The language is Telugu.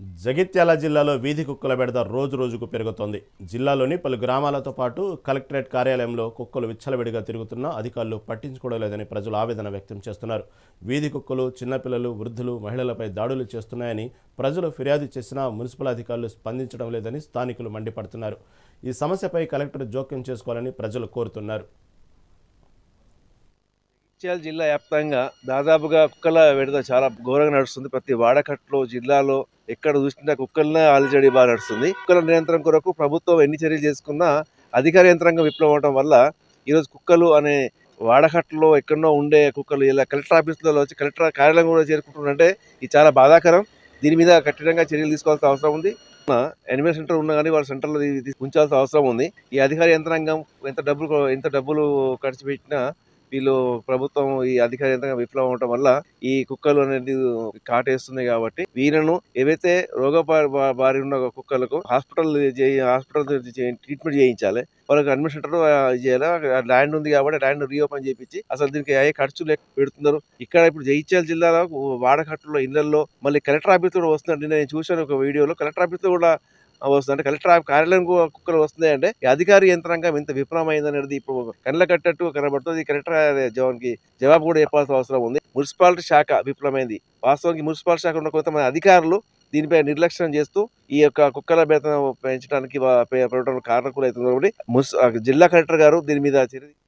జగిత్యాల జిల్లాలో వీధి కుక్కల బెడద రోజు రోజుకు పెరుగుతోంది. జిల్లాలోని పలు గ్రామాలతో పాటు కలెక్టరేట్ కార్యాలయంలో కుక్కలు విచ్చలవిడిగా తిరుగుతున్నా అధికారులు పట్టించుకోవడం లేదని ప్రజలు ఆవేదన వ్యక్తం చేస్తున్నారు. వీధి కుక్కలు చిన్నపిల్లలు వృద్ధులు మహిళలపై దాడులు చేస్తున్నాయని ప్రజలు ఫిర్యాదు చేసినా మున్సిపల్ అధికారులు స్పందించడం లేదని స్థానికులు మండిపడుతున్నారు. ఈ సమస్యపై కలెక్టర్ జోక్యం చేసుకోవాలని ప్రజలు కోరుతున్నారు. ముత్యాల జిల్లా వ్యాప్తంగా దాదాపుగా కుక్కల విడత చాలా ఘోరంగా నడుస్తుంది. ప్రతి వాడకట్లో జిల్లాలో ఎక్కడ చూసినా కుక్కలనే ఆల్రెడీ బాగా నడుస్తుంది. కుక్కల నియంత్రణ కొరకు ప్రభుత్వం ఎన్ని చర్యలు చేసుకున్నా అధికార యంత్రాంగం విప్లవం అవడం వల్ల ఈరోజు కుక్కలు అనే వాడకట్లో ఎక్కడో ఉండే కుక్కలు ఇలా కలెక్టర్ ఆఫీసులలో వచ్చి కలెక్టర్ కార్యాలయం కూడా చేరుకుంటున్నారంటే ఇది చాలా బాధాకరం. దీని మీద కఠినంగా చర్యలు తీసుకోవాల్సిన అవసరం ఉంది. ఎనిమల్ సెంటర్ ఉన్నా కానీ వాళ్ళ సెంటర్లో ఉంచాల్సిన అవసరం ఉంది. ఈ అధికార యంత్రాంగం ఎంత డబ్బులు ఎంత డబ్బులు ఖర్చు పెట్టినా వీళ్ళు ప్రభుత్వం ఈ అధికార యంత్రంగా విప్లవం అవడం వల్ల ఈ కుక్కలు అనేది కాటేస్తున్నాయి కాబట్టి వీళ్ళను ఏవైతే రోగ బారి ఉన్న కుక్కలకు హాస్పిటల్ హాస్పిటల్ ట్రీట్మెంట్ చేయించాలి వాళ్ళకి అడ్మిషన్ చేయాలి ల్యాండ్ ఉంది కాబట్టి ల్యాండ్ రీఓపెన్ చేయించి అసలు దీనికి అయ్యే ఖర్చు లేక పెడుతున్నారు. ఇక్కడ ఇప్పుడు జగిత్యాల జిల్లాలో వాడకట్టులో ఇళ్ళలో మళ్ళీ కలెక్టర్ ఆఫీస్ కూడా వస్తున్నట్టు నేను చూశాను ఒక వీడియోలో. కలెక్టర్ ఆఫీస్ కూడా వస్తుంది అంటే కలెక్టర్ కార్యాలయం కుక్కలు వస్తున్నాయి అంటే ఈ అధికారి యంత్రాంగం ఇంత విఫలమైంది అనేది ఇప్పుడు కళ్ళ కట్టట్టు కనబడుతుంది. కలెక్టర్ జవాన్కి జవాబు కూడా చెప్పాల్సిన అవసరం ఉంది. మున్సిపాలిటీ శాఖ విఫలమైంది వాస్తవానికి మున్సిపాలిటీ శాఖ ఉన్న కొంతమంది అధికారులు దీనిపై నిర్లక్ష్యం చేస్తూ ఈ యొక్క కుక్కల బేతనం పెంచడానికి వా- అవుతుంది కాబట్టి జిల్లా కలెక్టర్ గారు దీని మీద చర్య